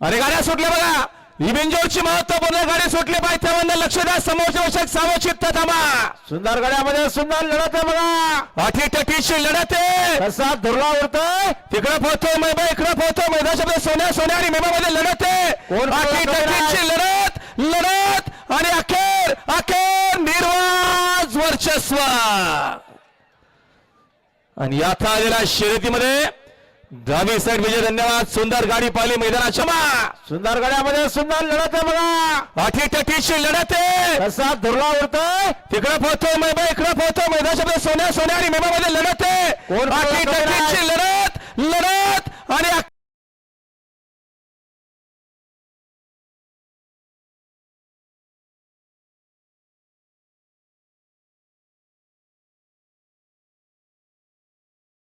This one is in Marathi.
अरे गाड्या सुटल्या बघा. इबिंजोरची महत्त्वपूर्ण गाडी सुटली पाहिजे तेव्हा लक्ष द्या समोरच्या वर्षात सावचित्त थांबा. सुंदर गड्यामध्ये सुंदर लढत आहे बघा. अटीतटीची लढत आहे. कसा धुरला उडतोय? तिकडे पोहतोय मैबा इकडे पोहतोयमध्ये सोन्या सोन्या आणि मेबा मध्ये लढत आहे. कोण अटीतटीची लढत लढत आणि अखेर अखेर निर्वाज वर्चस्व. आणि आता आलेल्या शर्यतीमध्ये दहावी साईड विजय धन्यवाद. सुंदर गाडी पाहिली मैदानाच्या मा सुंदर गड्यामध्ये सुंदर लढत आहे बघा. अटीतटीची लढत आहे. कसा धुरला उडतोय. तिकडे पोहतोय मैबा इकडे पोहतोयमध्ये सोन्या सोन्या आणि मेबा मध्ये लढत आहे. कोण लढत लढत